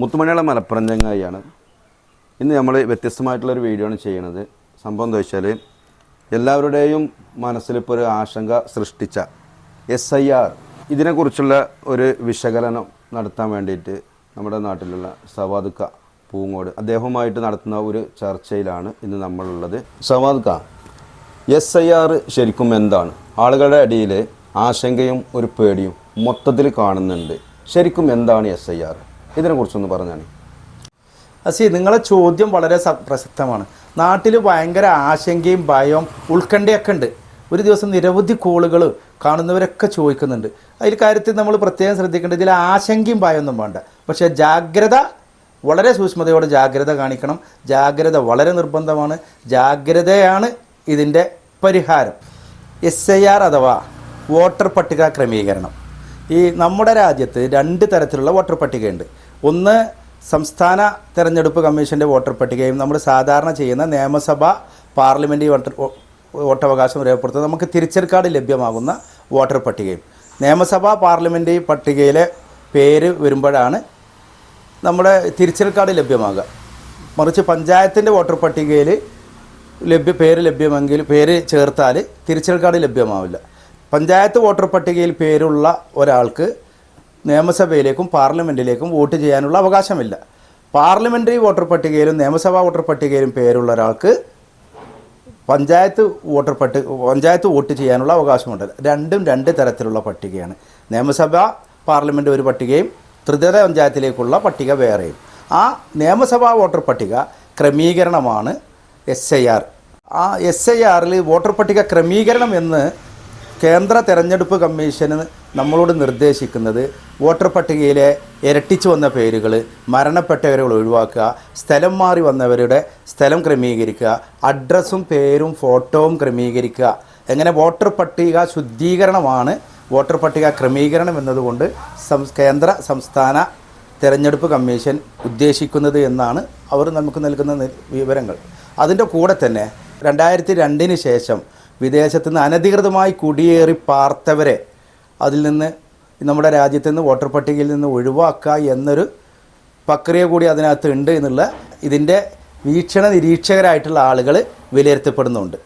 മുത്തുമണിയുള്ള മലപ്പുറം ചങ്ങായിയാണ്. ഇന്ന് നമ്മൾ വ്യത്യസ്തമായിട്ടുള്ളൊരു വീഡിയോ ആണ് ചെയ്യണത്. സംഭവം എന്താ വെച്ചാൽ എല്ലാവരുടെയും മനസ്സിലിപ്പോൾ ഒരു ആശങ്ക സൃഷ്ടിച്ച എസ് ഐ ആർ ഇതിനെക്കുറിച്ചുള്ള ഒരു വിശകലനം നടത്താൻ വേണ്ടിയിട്ട് നമ്മുടെ നാട്ടിലുള്ള സവാദുക്ക പൂങ്ങോട് അദ്ദേഹവുമായിട്ട് നടത്തുന്ന ഒരു ചർച്ചയിലാണ് ഇന്ന് നമ്മളുള്ളത്. സവാദുക്ക എസ് ഐ ആർ ശരിക്കും എന്താണ്? ആളുകളുടെ ഇടയിൽ ആശങ്കയും ഒരു പേടിയും മൊത്തത്തിൽ കാണുന്നുണ്ട്. ശരിക്കും എന്താണ് എസ് ഐ ആർ ഇതിനെക്കുറിച്ചൊന്ന് പറഞ്ഞാണ് അസി നിങ്ങളെ ചോദ്യം വളരെ പ്രസക്തമാണ്. നാട്ടിൽ ഭയങ്കര ആശങ്കയും ഭയവും ഉത്കണ്ഠയൊക്കെ ഉണ്ട്. ഒരു ദിവസം നിരവധി കോളുകൾ കാണുന്നവരൊക്കെ ചോദിക്കുന്നുണ്ട്. അതിൽ കാര്യത്തിൽ നമ്മൾ പ്രത്യേകം ശ്രദ്ധിക്കേണ്ടത് ഇതിൽ ആശങ്കയും ഭയമൊന്നും വേണ്ട. പക്ഷേ ജാഗ്രത വളരെ സൂക്ഷ്മതയോടെ ജാഗ്രത കാണിക്കണം. ജാഗ്രത വളരെ നിർബന്ധമാണ്. ജാഗ്രതയാണ് ഇതിന്റെ പരിഹാരം. എസ് ഐ ആർ അഥവാ വോട്ടർ പട്ടിക ക്രമീകരണം. ഈ നമ്മുടെ രാജ്യത്ത് രണ്ട് തരത്തിലുള്ള വോട്ടർ പട്ടികയുണ്ട്. ഒന്ന് സംസ്ഥാന തെരഞ്ഞെടുപ്പ് കമ്മീഷന്റെ വോട്ടർ പട്ടികയും നമ്മൾ സാധാരണ ചെയ്യുന്ന നിയമസഭ പാർലമെന്റ് വോട്ടർ വോട്ടവകാശം രേഖപ്പെടുത്തുന്ന നമുക്ക് തിരിച്ചറി കാർഡ് ലഭ്യമാകുന്ന വോട്ടർ പട്ടികയും. നിയമസഭാ പാർലമെന്റ് പട്ടികയിലെ പേര് വരുമ്പോഴാണ് നമ്മുടെ തിരിച്ചറി കാർഡ് ലഭ്യമാകുക. മറിച്ച് പഞ്ചായത്തിന്റെ വോട്ടർ പട്ടികയിൽ ലഭ്യ പേര് ലഭ്യമെങ്കിൽ പേര് ചേർത്താൽ തിരിച്ചറി കാർഡ് ലഭ്യമാവില്ല. പഞ്ചായത്ത് വോട്ടർ പട്ടികയിൽ പേരുള്ള ഒരാൾക്ക് നിയമസഭയിലേക്കും പാർലമെന്റിലേക്കും വോട്ട് ചെയ്യാനുള്ള അവകാശമില്ല. പാർലമെന്ററി വോട്ടർ പട്ടികയിലും നിയമസഭാ വോട്ടർ പട്ടികയിലും പേരുള്ള ഒരാൾക്ക് പഞ്ചായത്ത് വോട്ടർ പട്ടിക പഞ്ചായത്ത് വോട്ട് ചെയ്യാനുള്ള അവകാശമുണ്ട്. രണ്ടും രണ്ട് തരത്തിലുള്ള പട്ടികയാണ്. നിയമസഭ പാർലമെന്റ് ഒരു പട്ടികയും ത്രിതല പഞ്ചായത്തിലേക്കുള്ള പട്ടിക വേറെയും. ആ നിയമസഭാ വോട്ടർ പട്ടിക ക്രമീകരണമാണ് എസ് ഐ ആർ. ആ എസ് ഐ ആറിൽ വോട്ടർ പട്ടിക ക്രമീകരണം എന്ന് കേന്ദ്ര തെരഞ്ഞെടുപ്പ് കമ്മീഷന് നമ്മളോട് നിർദ്ദേശിക്കുന്നത് വോട്ടർ പട്ടികയിലെ ഇരട്ടിച്ചു വന്ന പേരുകൾ മരണപ്പെട്ടവരെ ഒഴിവാക്കുക സ്ഥലം മാറി വന്നവരുടെ സ്ഥലം ക്രമീകരിക്കുക അഡ്രസ്സും പേരും ഫോട്ടോവും ക്രമീകരിക്കുക. എങ്ങനെ വോട്ടർ പട്ടിക ശുദ്ധീകരണമാണ് വോട്ടർ പട്ടിക ക്രമീകരണം എന്നതുകൊണ്ട് സം കേന്ദ്ര സംസ്ഥാന തെരഞ്ഞെടുപ്പ് കമ്മീഷൻ ഉദ്ദേശിക്കുന്നത് എന്നാണ് അവർ നമുക്ക് നൽകുന്ന വിവരങ്ങൾ. അതിന്റെ കൂടെ തന്നെ രണ്ടായിരത്തി രണ്ടിന് ശേഷം വിദേശത്ത് നിന്ന് അനധികൃതമായി കുടിയേറി പാർത്തവരെ അതിൽ നിന്ന് നമ്മുടെ രാജ്യത്ത് നിന്ന് വോട്ടർ പട്ടികയിൽ നിന്ന് ഒഴിവാക്കുക എന്നൊരു പ്രക്രിയ കൂടി അതിനകത്ത് ഉണ്ട് എന്നുള്ള ഇതിന്റെ വീക്ഷണ നിരീക്ഷകരായിട്ടുള്ള ആളുകൾ വിലയിരുത്തപ്പെടുന്നുണ്ട്.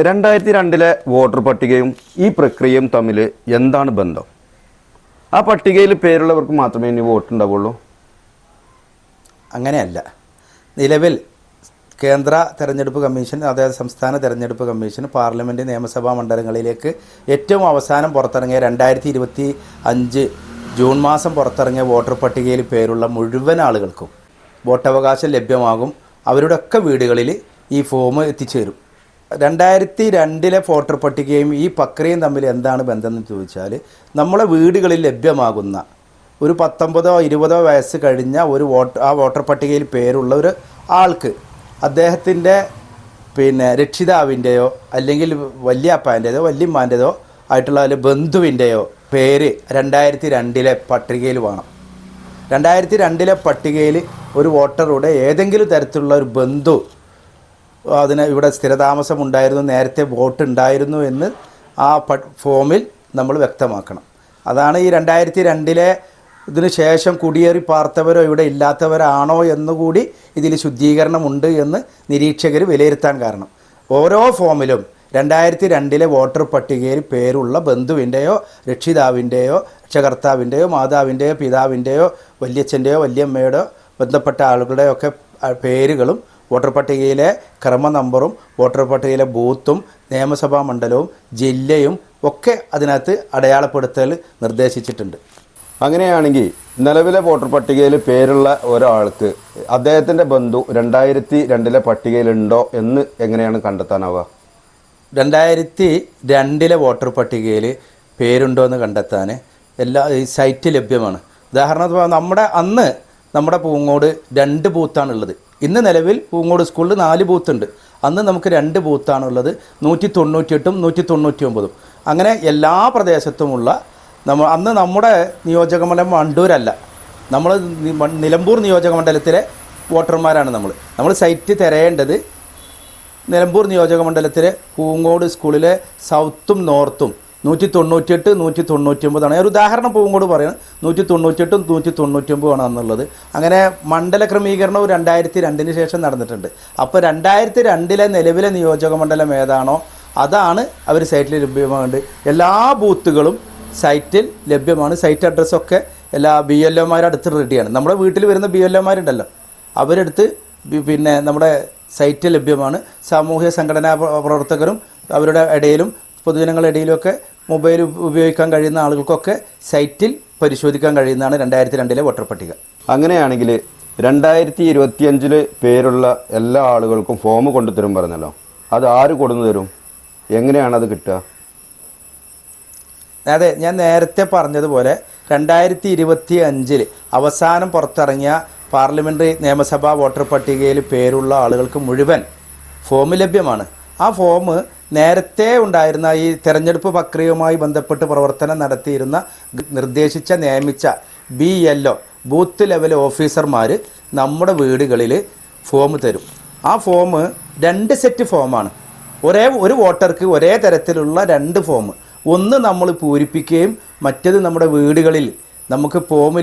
രണ്ടായിരത്തി രണ്ടിലെ വോട്ടർ പട്ടികയും ഈ പ്രക്രിയയും തമ്മിൽ എന്താണ് ബന്ധം? ആ പട്ടികയിൽ പേരുള്ളവർക്ക് മാത്രമേ ഇനി വോട്ടുണ്ടാവുള്ളൂ അങ്ങനെയല്ല. നിലവിൽ കേന്ദ്ര തെരഞ്ഞെടുപ്പ് കമ്മീഷൻ അതായത് സംസ്ഥാന തെരഞ്ഞെടുപ്പ് കമ്മീഷൻ പാർലമെന്റ് നിയമസഭാ മണ്ഡലങ്ങളിലേക്ക് ഏറ്റവും അവസാനം പുറത്തിറങ്ങിയ രണ്ടായിരത്തി ഇരുപത്തി അഞ്ച് ജൂൺ മാസം പുറത്തിറങ്ങിയ വോട്ടർ പട്ടികയിൽ പേരുള്ള മുഴുവൻ ആളുകൾക്കും വോട്ടവകാശം ലഭ്യമാകും. അവരുടെ ഒക്കെ വീടുകളിൽ ഈ ഫോം എത്തിച്ചേരും. രണ്ടായിരത്തി രണ്ടിലെ വോട്ടർ പട്ടികയും ഈ പ്രക്രിയയും തമ്മിൽ എന്താണ് ബന്ധം എന്ന് ചോദിച്ചാൽ നമ്മളെ വീടുകളിൽ ലഭ്യമാകുന്ന ഒരു പത്തൊമ്പതോ ഇരുപതോ വയസ്സ് കഴിഞ്ഞ ഒരു വോട്ട് ആ വോട്ടർ പട്ടികയിൽ പേരുള്ള ഒരു ആൾക്ക് അദ്ദേഹത്തിന്റെ പിന്നെ രക്ഷിതാവിന്റെയോ അല്ലെങ്കിൽ വല്യപ്പാന്റെതോ വല്യമ്മാന്റെതോ ആയിട്ടുള്ള ബന്ധുവിന്റെയോ പേര് രണ്ടായിരത്തി രണ്ടിലെ പട്ടികയിൽ വേണം. രണ്ടായിരത്തി രണ്ടിലെ പട്ടികയിൽ ഒരു വോട്ടറുടെ ഏതെങ്കിലും തരത്തിലുള്ള ഒരു ബന്ധു അതിന് ഇവിടെ സ്ഥിരതാമസം ഉണ്ടായിരുന്നു നേരത്തെ വോട്ട് ഉണ്ടായിരുന്നു എന്ന് ആ ഫോമിൽ നമ്മൾ വ്യക്തമാക്കണം. അതാണ് ഈ രണ്ടായിരത്തി രണ്ടിലെ ഇതിന് ശേഷം കുടിയേറി പാർത്തവരോ ഇവിടെ ഇല്ലാത്തവരാണോ എന്നുകൂടി ഇതിൽ ശുദ്ധീകരണമുണ്ട് എന്ന് നിരീക്ഷകർ വിലയിരുത്താൻ കാരണം. ഓരോ ഫോമിലും രണ്ടായിരത്തി രണ്ടിലെ വോട്ടർ പട്ടികയിൽ പേരുള്ള ബന്ധുവിന്റെയോ രക്ഷിതാവിന്റെയോ രക്ഷകർത്താവിന്റെയോ മാതാവിന്റെയോ പിതാവിന്റെയോ വല്യച്ഛന്റെയോ വല്യമ്മയുടെയോ ബന്ധപ്പെട്ട ആളുകളുടെയൊക്കെ ഒക്കെ പേരുകളും വോട്ടർ പട്ടികയിലെ ക്രമ നമ്പറും വോട്ടർ പട്ടികയിലെ ബൂത്തും നിയമസഭാ മണ്ഡലവും ജില്ലയും ഒക്കെ അതിനകത്ത് അടയാളപ്പെടുത്തൽ നിർദ്ദേശിച്ചിട്ടുണ്ട്. അങ്ങനെയാണെങ്കിൽ നിലവിലെ വോട്ടർ പട്ടികയിൽ പേരുള്ള ഒരാൾക്ക് അദ്ദേഹത്തിന്റെ ബന്ധു രണ്ടായിരത്തി രണ്ടിലെ പട്ടികയിലുണ്ടോ എന്ന് എങ്ങനെയാണ് കണ്ടെത്താനാവുക? രണ്ടായിരത്തി രണ്ടിലെ വോട്ടർ പട്ടികയിൽ പേരുണ്ടോ എന്ന് കണ്ടെത്താൻ എല്ലാ സൈറ്റ് ലഭ്യമാണ്. ഉദാഹരണത്തിന് നമ്മുടെ അന്ന് നമ്മുടെ പൂങ്ങോട് രണ്ട് ബൂത്താണുള്ളത് ഇന്ന് നിലവിൽ പൂങ്ങോട് സ്കൂളിൽ നാല് ബൂത്തുണ്ട്. അന്ന് നമുക്ക് രണ്ട് ബൂത്താണുള്ളത് നൂറ്റി തൊണ്ണൂറ്റിയെട്ടും നൂറ്റി തൊണ്ണൂറ്റി ഒമ്പതും അങ്ങനെ എല്ലാ പ്രദേശത്തുമുള്ള നമ്മ അന്ന് നമ്മുടെ നിയോജകമണ്ഡലം വണ്ടൂരല്ല. നമ്മൾ നിലമ്പൂർ നിയോജക നിലമ്പൂർ നിയോജകമണ്ഡലത്തിലെ വോട്ടർമാരാണ് നമ്മൾ നമ്മൾ സൈറ്റ് തിരയേണ്ടത് നിലമ്പൂർ നിയോജക മണ്ഡലത്തിലെ പൂങ്ങോട് സ്കൂളിലെ സൗത്തും നോർത്തും നൂറ്റി തൊണ്ണൂറ്റിയെട്ട് നൂറ്റി തൊണ്ണൂറ്റി ഒമ്പതാണ് ഒരു ഉദാഹരണം പൂങ്കോട് പറയുന്നത് പറയാം നൂറ്റി തൊണ്ണൂറ്റിയെട്ടും നൂറ്റി തൊണ്ണൂറ്റി ഒമ്പതാണ് എന്നുള്ളത് അങ്ങനെ മണ്ഡല ക്രമീകരണവും രണ്ടായിരത്തി രണ്ടിന് ശേഷം നടന്നിട്ടുണ്ട്. അപ്പോൾ രണ്ടായിരത്തി രണ്ടിലെ നിലവിലെ നിയോജക മണ്ഡലം ഏതാണോ അതാണ് അവർ സൈറ്റിൽ ലഭ്യമാകുന്നത് എല്ലാ ബൂത്തുകളും സൈറ്റിൽ ലഭ്യമാണ്. സൈറ്റ് അഡ്രസ്സൊക്കെ എല്ലാ ബി എൽ ഒമാരുടെ അടുത്ത് റെഡിയാണ് നമ്മുടെ വീട്ടിൽ വരുന്ന ബി എൽ ഒമാരുണ്ടല്ലോ അവരെടുത്ത് പിന്നെ നമ്മുടെ സൈറ്റ് ലഭ്യമാണ്. സാമൂഹ്യ സംഘടനാ പ്രവർത്തകരും അവരുടെ ഇടയിലും പൊതുജനങ്ങളുടെ ഇടയിലുമൊക്കെ മൊബൈൽ ഉപയോഗിക്കാൻ കഴിയുന്ന ആളുകൾക്കൊക്കെ സൈറ്റിൽ പരിശോധിക്കാൻ കഴിയുന്നതാണ് രണ്ടായിരത്തി രണ്ടിലെ വോട്ടർ പട്ടിക. അങ്ങനെയാണെങ്കിൽ രണ്ടായിരത്തി ഇരുപത്തിയഞ്ചിൽ പേരുള്ള എല്ലാ ആളുകൾക്കും ഫോം കൊണ്ടുതരും പറഞ്ഞല്ലോ. അത് ആര് കൊടുന്നു തരും? എങ്ങനെയാണ് അത് കിട്ടുക? അതെ ഞാൻ നേരത്തെ പറഞ്ഞതുപോലെ രണ്ടായിരത്തി ഇരുപത്തി അഞ്ചിൽ അവസാനം പുറത്തിറങ്ങിയ പാർലമെന്ററി നിയമസഭാ വോട്ടർ പട്ടികയിൽ പേരുള്ള ആളുകൾക്ക് മുഴുവൻ ഫോം ലഭ്യമാണ്. ആ ഫോം നേരത്തെ ഉണ്ടായിരുന്ന ഈ തെരഞ്ഞെടുപ്പ് പ്രക്രിയയുമായി ബന്ധപ്പെട്ട് പ്രവർത്തനം നടത്തിയിരുന്ന നിർദ്ദേശിച്ച നിയമിച്ച ബി എൽ ബൂത്ത് ലെവൽ ഓഫീസർമാർ നമ്മുടെ വീടുകളിൽ ഫോം തരും. ആ ഫോം രണ്ട് സെറ്റ് ഫോമാണ്. ഒരേ ഒരു വോട്ടർക്ക് ഒരേ തരത്തിലുള്ള രണ്ട് ഫോം. ഒന്ന് നമ്മൾ പൂരിപ്പിക്കുകയും മറ്റത് നമ്മുടെ വീടുകളിൽ നമുക്ക് ഫോം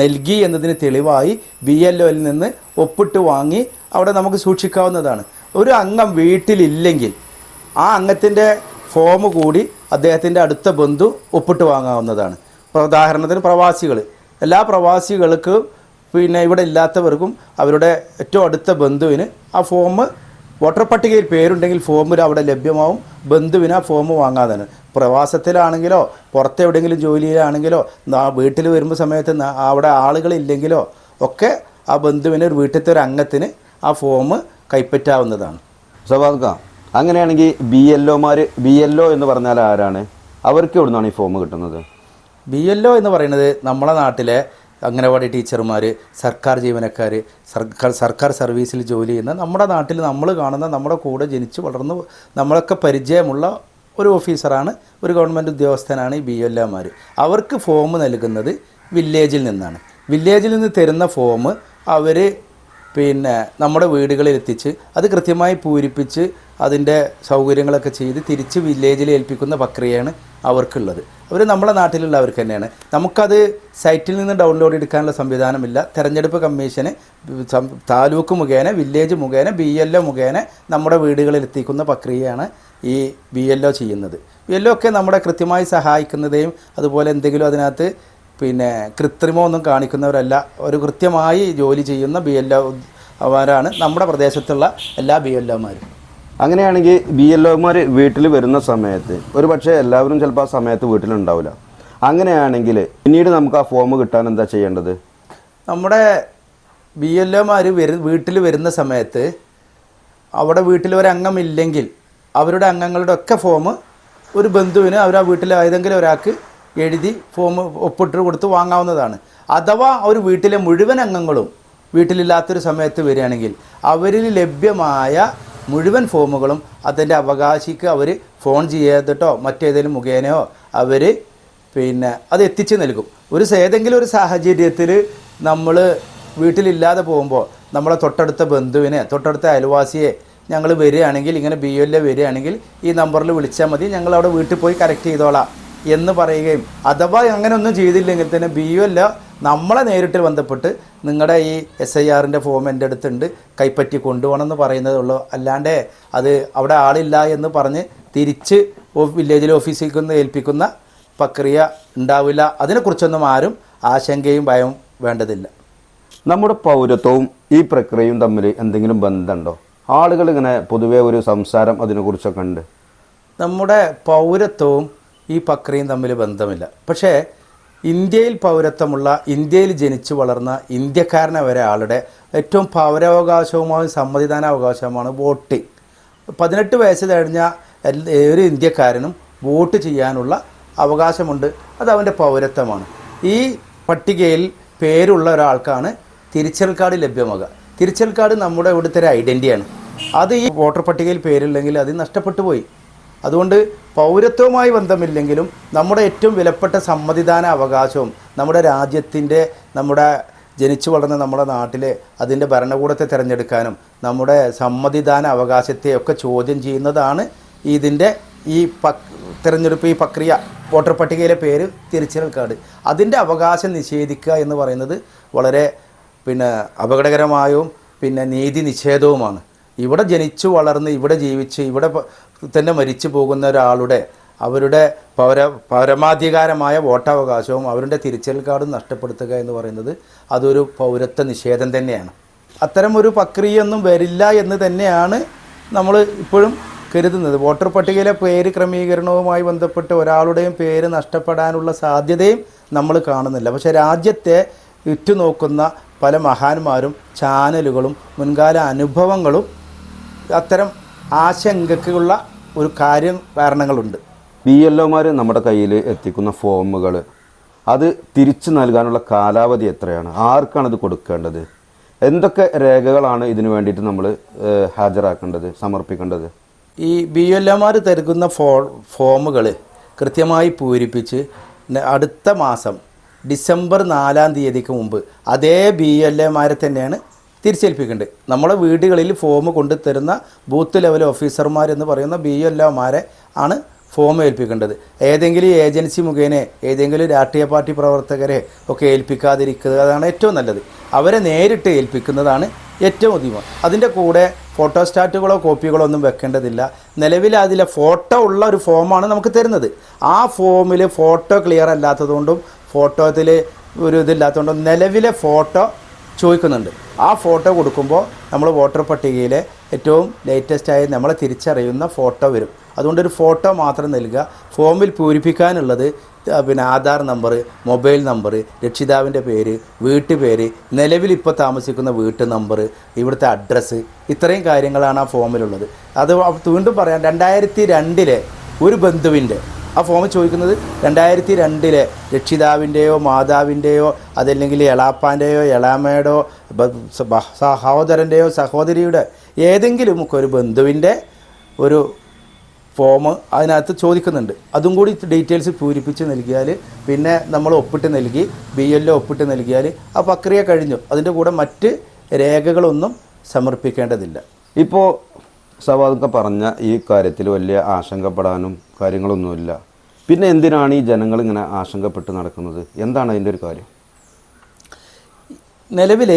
നൽകി എന്നതിന് തെളിവായി ബി എൽ ഒയിൽ നിന്ന് ഒപ്പിട്ട് വാങ്ങി അവിടെ നമുക്ക് സൂക്ഷിക്കാവുന്നതാണ്. ഒരു അംഗം വീട്ടിലില്ലെങ്കിൽ ആ അംഗത്തിന്റെ ഫോം കൂടി അദ്ദേഹത്തിന്റെ അടുത്ത ബന്ധു ഒപ്പിട്ട് വാങ്ങാവുന്നതാണ്. ഉദാഹരണത്തിന് പ്രവാസികൾ എല്ലാ പ്രവാസികൾക്കും പിന്നെ ഇവിടെ ഇല്ലാത്തവർക്കും അവരുടെ ഏറ്റവും അടുത്ത ബന്ധുവിന് ആ ഫോം വോട്ടർ പട്ടികയിൽ പേരുണ്ടെങ്കിൽ ഫോമിൽ അവിടെ ലഭ്യമാവും. ബന്ധുവിന് ആ ഫോം വാങ്ങാതാണ്. പ്രവാസത്തിലാണെങ്കിലോ പുറത്തെവിടെയെങ്കിലും ജോലിയിലാണെങ്കിലോ വീട്ടിൽ വരുമ്പോൾ സമയത്ത് അവിടെ ആളുകളില്ലെങ്കിലോ ഒക്കെ ആ ബന്ധുവിന് ഒരു വീട്ടിലത്തെ ഒരു അംഗത്തിന് ആ ഫോം കൈപ്പറ്റാവുന്നതാണ്. സ്വാഭാവിക അങ്ങനെയാണെങ്കിൽ ബി എൽ ഒമാർ ബി എൽ ഒ എന്ന് പറഞ്ഞാൽ ആരാണ്? അവർക്ക് എവിടെ നിന്നാണ് ഈ ഫോം കിട്ടുന്നത്? ബി എൽ ഒ എന്ന് പറയുന്നത് നമ്മളെ നാട്ടിലെ അംഗനവാടി ടീച്ചർമാർ സർക്കാർ ജീവനക്കാർ സർക്കാർ സർക്കാർ സർവീസിൽ ജോലി ചെയ്യുന്ന നമ്മുടെ നാട്ടിൽ നമ്മൾ കാണുന്ന നമ്മുടെ കൂടെ ജനിച്ച് വളർന്ന് നമ്മളൊക്കെ പരിചയമുള്ള ഒരു ഓഫീസറാണ് ഒരു ഗവൺമെന്റ് ഉദ്യോഗസ്ഥനാണ് ഈ ബി എൽ എമാർ അവർക്ക് ഫോം നൽകുന്നത് വില്ലേജിൽ നിന്നാണ്. വില്ലേജിൽ നിന്ന് തരുന്ന ഫോം അവർ പിന്നെ നമ്മുടെ വീടുകളിൽ എത്തിച്ച് അത് കൃത്യമായി പൂരിപ്പിച്ച് അതിന്റെ സൗകര്യങ്ങളൊക്കെ ചെയ്ത് തിരിച്ച് വില്ലേജിൽ ഏൽപ്പിക്കുന്ന പ്രക്രിയയാണ് അവർക്കുള്ളത്. അവർ നമ്മുടെ നാട്ടിലുള്ളവർക്ക് തന്നെയാണ്. നമുക്കത് സൈറ്റിൽ നിന്ന് ഡൗൺലോഡ് എടുക്കാനുള്ള സംവിധാനമില്ല. തെരഞ്ഞെടുപ്പ് കമ്മീഷന് താലൂക്ക് മുഖേന വില്ലേജ് മുഖേന ബി എൽ ഒ മുഖേന നമ്മുടെ വീടുകളിൽ എത്തിക്കുന്ന പ്രക്രിയയാണ് ഈ ബി എൽ ഒ ചെയ്യുന്നത്. ബി എൽ ഒ ഒക്കെ നമ്മളെ കൃത്യമായി സഹായിക്കുന്നതെയും അതുപോലെ എന്തെങ്കിലും അതിനകത്ത് പിന്നെ കൃത്രിമമൊന്നും കാണിക്കുന്നവരല്ല. ഒരു കൃത്യമായി ജോലി ചെയ്യുന്ന ബി എൽ ഒമാരാണ് നമ്മുടെ പ്രദേശത്തുള്ള എല്ലാ ബി എൽ ഒമാരും അങ്ങനെയാണെങ്കിൽ ബി എൽ ഒമാർ വീട്ടിൽ വരുന്ന സമയത്ത് ഒരു പക്ഷേ എല്ലാവരും ചിലപ്പോൾ ആ സമയത്ത് വീട്ടിലുണ്ടാവില്ല. അങ്ങനെയാണെങ്കിൽ പിന്നീട് നമുക്ക് ആ ഫോം കിട്ടാൻ എന്താ ചെയ്യേണ്ടത്? നമ്മുടെ ബി എൽ ഒമാർ വരു വീട്ടിൽ വരുന്ന സമയത്ത് അവിടെ വീട്ടിൽ ഒരു അംഗമില്ലെങ്കിൽ അവരുടെ അംഗങ്ങളുടെ ഒക്കെ ഫോം ഒരു ബന്ധുവിന് അവർ ആ വീട്ടിൽ ഏതെങ്കിലും ഒരാൾക്ക് എഴുതി ഫോം ഒപ്പിട്ട് കൊടുത്ത് വാങ്ങാവുന്നതാണ്. അഥവാ ഒരു വീട്ടിലെ മുഴുവൻ അംഗങ്ങളും വീട്ടിലില്ലാത്തൊരു സമയത്ത് വരികയാണെങ്കിൽ അവരിൽ ലഭ്യമായ മുഴുവൻ ഫോമുകളും അതിന്റെ അവകാശിക്ക് അവർ ഫോൺ ചെയ്തിട്ടോ മറ്റേതെങ്കിലും മുഖേനയോ അവർ പിന്നെ അത് എത്തിച്ചു നൽകും. ഒരു ഏതെങ്കിലും ഒരു സാഹചര്യത്തിൽ നമ്മൾ വീട്ടിലില്ലാതെ പോകുമ്പോൾ നമ്മളെ തൊട്ടടുത്ത ബന്ധുവിനെ തൊട്ടടുത്ത അയൽവാസിയെ ഞങ്ങൾ വരികയാണെങ്കിൽ ഇങ്ങനെ ബി എൽ വരികയാണെങ്കിൽ ഈ നമ്പറിൽ വിളിച്ചാൽ മതി ഞങ്ങൾ അവിടെ വീട്ടിൽ പോയി കറക്റ്റ് ചെയ്തോളാം എന്ന് പറയുകയും അഥവാ അങ്ങനെ ഒന്നും ചെയ്തില്ലെങ്കിൽ തന്നെ ബി എൽ എ നമ്മളെ നേരിട്ട് ബന്ധപ്പെട്ട് നിങ്ങളുടെ ഈ എസ് ഐ ആറിന്റെ ഫോം എന്റെ അടുത്തുണ്ട്. കൈപ്പറ്റി കൊണ്ടുപോകണം എന്ന് പറയുന്നതേ ഉള്ളൂ അല്ലാണ്ട് അത് അവിടെ ആളില്ല എന്ന് പറഞ്ഞ് തിരിച്ച് വില്ലേജിലെ ഓഫീസിൽ ഒന്ന് ഏൽപ്പിക്കുന്ന പ്രക്രിയ ഉണ്ടാവില്ല. അതിനെക്കുറിച്ചൊന്നും ആരും ആശങ്കയും ഭയവും വേണ്ടതില്ല. നമ്മുടെ പൗരത്വവും ഈ പ്രക്രിയയും തമ്മിൽ എന്തെങ്കിലും ബന്ധമുണ്ടോ? ആളുകൾ ഇങ്ങനെ പൊതുവേ ഒരു സംസാരം അതിനെക്കുറിച്ചൊക്കെ ഉണ്ട്. നമ്മുടെ പൗരത്വവും ഈ പ്രക്രിയയും തമ്മിൽ ബന്ധമില്ല. പക്ഷേ ഇന്ത്യയിൽ പൗരത്വമുള്ള ഇന്ത്യയിൽ ജനിച്ചു വളർന്ന ഇന്ത്യക്കാരനെ വരെ ആളുടെ ഏറ്റവും പൗരാവകാശവുമായും സമ്മതിദാനാവകാശവുമാണ് വോട്ടിംഗ് പതിനെട്ട് വയസ്സ് കഴിഞ്ഞ ഒരു ഇന്ത്യക്കാരനും വോട്ട് ചെയ്യാനുള്ള അവകാശമുണ്ട്. അത് അവന്റെ പൗരത്വമാണ്. ഈ പട്ടികയിൽ പേരുള്ള ഒരാൾക്കാണ് തിരിച്ചൽ കാർഡ് ലഭ്യമാകുക. തിരിച്ചൽ കാർഡ് നമ്മുടെ ഇവിടുത്തെ ഒരു ഐഡന്റിറ്റിയാണ് അത് ഈ വോട്ടർ പട്ടികയിൽ പേരില്ലെങ്കിൽ അത് നഷ്ടപ്പെട്ടു പോയി. അതുകൊണ്ട് പൗരത്വവുമായി ബന്ധമില്ലെങ്കിലും നമ്മുടെ ഏറ്റവും വിലപ്പെട്ട സമ്മതിദാന അവകാശവും നമ്മുടെ രാജ്യത്തിന്റെ നമ്മുടെ ജനിച്ചു വളർന്ന നമ്മുടെ നാട്ടിലെ അതിന്റെ ഭരണകൂടത്തെ തിരഞ്ഞെടുക്കാനും നമ്മുടെ സമ്മതിദാന അവകാശത്തെ ഒക്കെ ചോദ്യം ചെയ്യുന്നതാണ് ഇതിന്റെ ഈ പക് തിരഞ്ഞെടുപ്പ് ഈ പ്രക്രിയ വോട്ടർ പട്ടികയിലെ പേര് തിരിച്ചറിയൽ കാർഡ് അതിന്റെ അവകാശം നിഷേധിക്കുക എന്ന് പറയുന്നത് വളരെ പിന്നെ അപകടകരമായും പിന്നെ നീതി നിഷേധവുമാണ്. ഇവിടെ ജനിച്ചു വളർന്ന് ഇവിടെ ജീവിച്ച് ഇവിടെ തന്നെ മരിച്ചു പോകുന്ന ഒരാളുടെ അവരുടെ പൗര പരമാധികാരമായ വോട്ടവകാശവും അവരുടെ തിരിച്ചൽ കാർഡും നഷ്ടപ്പെടുത്തുക എന്ന് പറയുന്നത് അതൊരു പൗരത്വ നിഷേധം തന്നെയാണ്. അത്തരം ഒരു പ്രക്രിയയൊന്നും വരില്ല എന്ന് തന്നെയാണ് നമ്മൾ ഇപ്പോഴും കരുതുന്നത്. വോട്ടർ പട്ടികയിലെ പേര് ക്രമീകരണവുമായി ബന്ധപ്പെട്ട് ഒരാളുടെയും പേര് നഷ്ടപ്പെടാനുള്ള സാധ്യതയും നമ്മൾ കാണുന്നില്ല. പക്ഷേ രാജ്യത്തെ ഉറ്റുനോക്കുന്ന പല മഹാന്മാരും ചാനലുകളും മുൻകാല അനുഭവങ്ങളും അത്തരം ആശങ്കയ്ക്കുള്ള ഒരു കാര്യം കാരണങ്ങളുണ്ട്. ബി എൽ ഒമാർ നമ്മുടെ കയ്യിൽ എത്തിക്കുന്ന ഫോമുകൾ അത് തിരിച്ചു നൽകാനുള്ള കാലാവധി എത്രയാണ്? ആർക്കാണ് ഇത് കൊടുക്കേണ്ടത്? എന്തൊക്കെ രേഖകളാണ് ഇതിനു വേണ്ടിയിട്ട് നമ്മൾ ഹാജരാക്കേണ്ടത് സമർപ്പിക്കേണ്ടത്? ഈ ബി എൽ ഒമാർ തരുന്ന ഫോ ഫോമുകൾ കൃത്യമായി പൂരിപ്പിച്ച് അടുത്ത മാസം ഡിസംബർ നാലാം തീയതിക്ക് മുമ്പ് അതേ ബി എൽ എമാരെ തന്നെയാണ് തിരിച്ചേൽപ്പിക്കേണ്ടത് നമ്മളെ വീടുകളിൽ ഫോം കൊണ്ടുതരുന്ന ബൂത്ത് ലെവൽ ഓഫീസർമാർ എന്ന് പറയുന്ന ബി എൽ എമാരെ ആണ് ഫോം ഏൽപ്പിക്കേണ്ടത്. ഏതെങ്കിലും ഏജൻസി മുഖേന ഏതെങ്കിലും രാഷ്ട്രീയ പാർട്ടി പ്രവർത്തകരെ ഒക്കെ ഏൽപ്പിക്കാതിരിക്കുക അതാണ് ഏറ്റവും നല്ലത്. അവരെ നേരിട്ട് ഏൽപ്പിക്കുന്നതാണ് ഏറ്റവും ഉദ്യമം അതിന്റെ കൂടെ ഫോട്ടോസ്റ്റാറ്റുകളോ കോപ്പികളോ ഒന്നും വെക്കേണ്ടതില്ല. നിലവിൽ അതിലെ ഫോട്ടോ ഉള്ള ഒരു ഫോമാണ് നമുക്ക് തരുന്നത്. ആ ഫോമിൽ ഫോട്ടോ ക്ലിയർ അല്ലാത്തതുകൊണ്ടും ഫോട്ടോത്തിൽ ഒരു ഇതില്ലാത്തതുകൊണ്ടും നിലവിലെ ഫോട്ടോ ചോദിക്കുന്നുണ്ട്. ആ ഫോട്ടോ കൊടുക്കുമ്പോൾ നമ്മൾ വോട്ടർ പട്ടികയിലെ ഏറ്റവും ലേറ്റസ്റ്റായി നമ്മളെ തിരിച്ചറിയുന്ന ഫോട്ടോ വരും. അതുകൊണ്ട് ഒരു ഫോട്ടോ മാത്രം നൽകുക. ഫോമിൽ പൂരിപ്പിക്കാനുള്ളത് പിന്നെ ആധാർ നമ്പർ മൊബൈൽ നമ്പർ രക്ഷിതാവിന്റെ പേര് വീട്ടുപേര് നിലവിൽ ഇപ്പോൾ താമസിക്കുന്ന വീട്ടു നമ്പർ ഇവിടുത്തെ അഡ്രസ്സ് ഇത്രയും കാര്യങ്ങളാണ് ആ ഫോമിലുള്ളത്. അത് വീണ്ടും പറയാം രണ്ടായിരത്തി രണ്ടിലെ ഒരു ബന്ധുവിന്റെ ആ ഫോമ് ചോദിക്കുന്നത് രണ്ടായിരത്തി രണ്ടിലെ രക്ഷിതാവിന്റെയോ മാതാവിന്റെയോ അതല്ലെങ്കിൽ എളാപ്പാന്റെയോ എളാമയുടെയോ സഹോദരന്റെയോ സഹോദരിയുടെ ഏതെങ്കിലും ഒക്കെ ഒരു ബന്ധുവിന്റെ ഒരു ഫോം അതിനകത്ത് ചോദിക്കുന്നുണ്ട്. അതും കൂടി ഡീറ്റെയിൽസ് പൂരിപ്പിച്ച് നൽകിയാൽ പിന്നെ നമ്മൾ ഒപ്പിട്ട് നൽകി ബി എൽ ഒപ്പിട്ട് നൽകിയാൽ ആ പ്രക്രിയ കഴിഞ്ഞു. അതിന്റെ കൂടെ മറ്റ് രേഖകളൊന്നും സമർപ്പിക്കേണ്ടതില്ല. ഇപ്പോൾ സവാദൊക്കെ പറഞ്ഞ ഈ കാര്യത്തിൽ വലിയ ആശങ്കപ്പെടാനും കാര്യങ്ങളൊന്നുമില്ല. പിന്നെ എന്തിനാണ് ഈ ജനങ്ങൾ ഇങ്ങനെ ആശങ്കപ്പെട്ട് നടക്കുന്നത്? എന്താണ് അതിന്റെ ഒരു കാര്യം? നിലവിൽ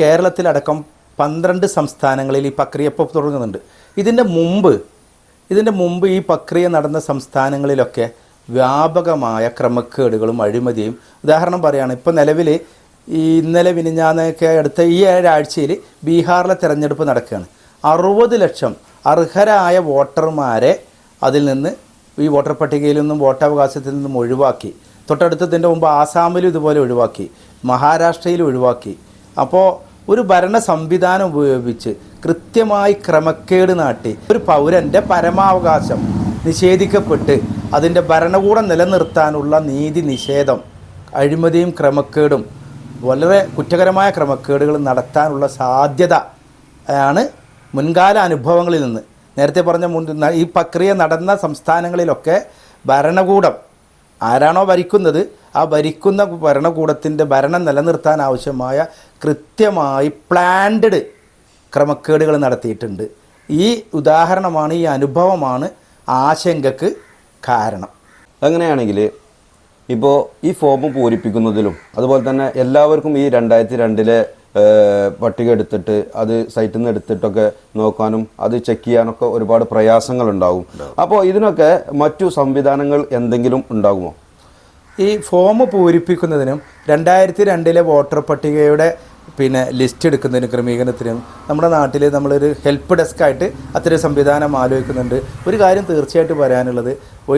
കേരളത്തിലടക്കം പന്ത്രണ്ട് സംസ്ഥാനങ്ങളിൽ ഈ പ്രക്രിയ ഇപ്പോൾ തുടങ്ങുന്നുണ്ട്. ഇതിന്റെ മുമ്പ് ഇതിന്റെ മുമ്പ് ഈ പ്രക്രിയ നടന്ന സംസ്ഥാനങ്ങളിലൊക്കെ വ്യാപകമായ ക്രമക്കേടുകളും അഴിമതിയും. ഉദാഹരണം പറയുകയാണ് ഇപ്പോൾ നിലവിൽ ഈ ഇന്നലെ വിനിഞ്ഞാന്നൊക്കെ അടുത്ത ഈ ഏഴാഴ്ചയിൽ ബീഹാറിലെ തിരഞ്ഞെടുപ്പ് നടക്കുകയാണ്. അറുപത് ലക്ഷം അർഹരായ വോട്ടർമാരെ അതിൽ നിന്ന് ഈ വോട്ടർ പട്ടികയിൽ നിന്നും വോട്ടവകാശത്തിൽ നിന്നും ഒഴിവാക്കി. തൊട്ടടുത്തതിന്റെ മുമ്പ് ആസാമിലും ഇതുപോലെ ഒഴിവാക്കി. മഹാരാഷ്ട്രയിലും ഒഴിവാക്കി. അപ്പോൾ ഒരു ഭരണ സംവിധാനം ഉപയോഗിച്ച് കൃത്യമായി ക്രമക്കേട് നാട്ടി ഒരു പൗരന്റെ പരമാവകാശം നിഷേധിക്കപ്പെട്ട് അതിന്റെ ഭരണകൂടം നിലനിർത്താനുള്ള നീതി നിഷേധം അഴിമതിയും ക്രമക്കേടും വളരെ കുറ്റകരമായ ക്രമക്കേടുകൾ നടത്താനുള്ള സാധ്യത ആണ് മുൻകാല അനുഭവങ്ങളിൽ നിന്ന്. നേരത്തെ പറഞ്ഞ മുൻ ഈ പ്രക്രിയ നടന്ന സംസ്ഥാനങ്ങളിലൊക്കെ ഭരണകൂടം ആരാണോ ഭരിക്കുന്നത് ആ ഭരിക്കുന്ന ഭരണകൂടത്തിന്റെ ഭരണം നിലനിർത്താൻ ആവശ്യമായ കൃത്യമായി പ്ലാൻഡ് ക്രമക്കേടുകൾ നടത്തിയിട്ടുണ്ട്. ഈ ഉദാഹരണമാണ് ഈ അനുഭവമാണ് ആശങ്കക്ക് കാരണം. അങ്ങനെയാണെങ്കിൽ ഇപ്പോൾ ഈ ഫോം പൂരിപ്പിക്കുന്നതിലും അതുപോലെ തന്നെ എല്ലാവർക്കും ഈ രണ്ടായിരത്തി രണ്ടിലെ പട്ടിക എടുത്തിട്ട് അത് സൈറ്റിൽ നിന്ന് എടുത്തിട്ടൊക്കെ നോക്കാനും അത് ചെക്ക് ചെയ്യാനൊക്കെ ഒരുപാട് പ്രയാസങ്ങൾ പ്രയാസങ്ങളുണ്ടാവും അപ്പോൾ ഇതിനൊക്കെ മറ്റു സംവിധാനങ്ങൾ എന്തെങ്കിലും ഉണ്ടാകുമോ? ഈ ഫോം പൂരിപ്പിക്കുന്നതിനും രണ്ടായിരത്തി രണ്ടിലെ വോട്ടർ പട്ടികയുടെ പിന്നെ ലിസ്റ്റ് എടുക്കുന്നതിനും ക്രമീകരണത്തിനും നമ്മുടെ നാട്ടിൽ നമ്മളൊരു ഹെൽപ്പ് ഡെസ്ക് ആയിട്ട് അത്തരം സംവിധാനം ആലോചിക്കുന്നുണ്ട്. ഒരു കാര്യം തീർച്ചയായിട്ടും പറയാനുള്ളത്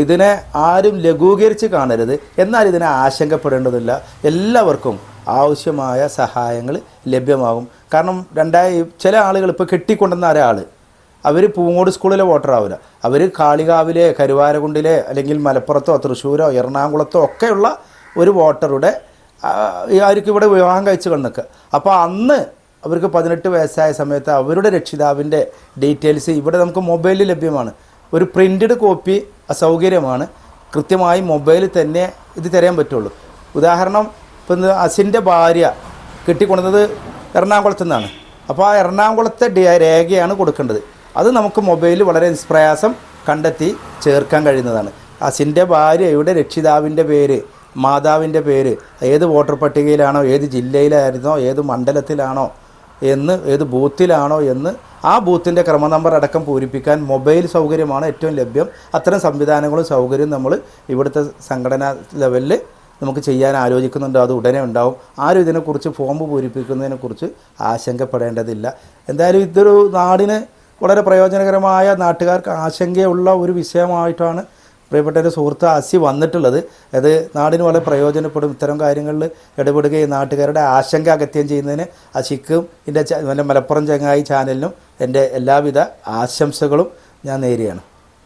ഇതിനെ ആരും ലഘൂകരിച്ച് കാണരുത്. എന്നാൽ ഇതിനെ ആശങ്കപ്പെടേണ്ടതില്ല. എല്ലാവർക്കും ആവശ്യമായ സഹായങ്ങൾ ലഭ്യമാകും. കാരണം രണ്ടായി ചില ആളുകൾ ഇപ്പോൾ കെട്ടിക്കൊണ്ടുവന്ന ഒരാൾ അവർ പൂങ്ങോട് സ്കൂളിലെ വോട്ടറാവില്ല അവർ കാളികാവിലെ കരുവാരകുണ്ടിലെ അല്ലെങ്കിൽ മലപ്പുറത്തോ തൃശ്ശൂരോ എറണാകുളത്തോ ഒക്കെയുള്ള ഒരു വോട്ടറുടെ ആ, ഇവിടെ വിവാഹം കഴിച്ച് കണ്ണൊക്കെ അപ്പോൾ അന്ന് അവർക്ക് പതിനെട്ട് വയസ്സായ സമയത്ത് അവരുടെ രക്ഷിതാവിന്റെ ഡീറ്റെയിൽസ് ഇവിടെ നമുക്ക് മൊബൈലിൽ ലഭ്യമാണ്. ഒരു പ്രിന്റഡ് കോപ്പി അസൗകര്യമാണ്. കൃത്യമായി മൊബൈലിൽ തന്നെ ഇത് തരാൻ പറ്റുള്ളൂ. ഉദാഹരണം ഇപ്പം അസിന്റെ ഭാര്യ കിട്ടിക്കൊണ്ടത് എറണാകുളത്തു നിന്നാണ്. അപ്പോൾ ആ എറണാകുളത്തെ രേഖയാണ് കൊടുക്കേണ്ടത്. അത് നമുക്ക് മൊബൈലിൽ വളരെ നിഷ്പ്രയാസം കണ്ടെത്തി ചേർക്കാൻ കഴിയുന്നതാണ്. അസിന്റെ ഭാര്യയുടെ രക്ഷിതാവിന്റെ പേര് മാതാവിന്റെ പേര് ഏത് വോട്ടർ പട്ടികയിലാണോ ഏത് ജില്ലയിലായിരുന്നോ ഏത് മണ്ഡലത്തിലാണോ എന്ന് ഏത് ബൂത്തിലാണോ എന്ന് ആ ബൂത്തിന്റെ ക്രമ നമ്പർ അടക്കം പൂരിപ്പിക്കാൻ മൊബൈൽ സൗകര്യമാണ് ഏറ്റവും ലഭ്യം. അത്തരം സംവിധാനങ്ങളും സൗകര്യവും നമ്മൾ ഇവിടുത്തെ സംഘടനാ ലെവലിൽ നമുക്ക് ചെയ്യാൻ ആലോചിക്കുന്നുണ്ടോ അത് ഉടനെ ഉണ്ടാവും. ആരും ഇതിനെക്കുറിച്ച് ഫോം പൂരിപ്പിക്കുന്നതിനെക്കുറിച്ച് ആശങ്കപ്പെടേണ്ടതില്ല. എന്തായാലും ഇതൊരു നാടിന് വളരെ പ്രയോജനകരമായ നാട്ടുകാർക്ക് ആശങ്കയുള്ള ഒരു വിഷയമായിട്ടാണ് പ്രിയപ്പെട്ട ഒരു സുഹൃത്ത് അസി വന്നിട്ടുള്ളത്. അത് നാടിന് വളരെ പ്രയോജനപ്പെടും. ഇത്തരം കാര്യങ്ങളിൽ ഇടപെടുകയും നാട്ടുകാരുടെ ആശങ്ക അകത്യം ചെയ്യുന്നതിന് അസിക്കും എന്റെ മലപ്പുറം ചങ്ങായി ചാനലിനും എന്റെ എല്ലാവിധ ആശംസകളും ഞാൻ നേരുകയാണ്.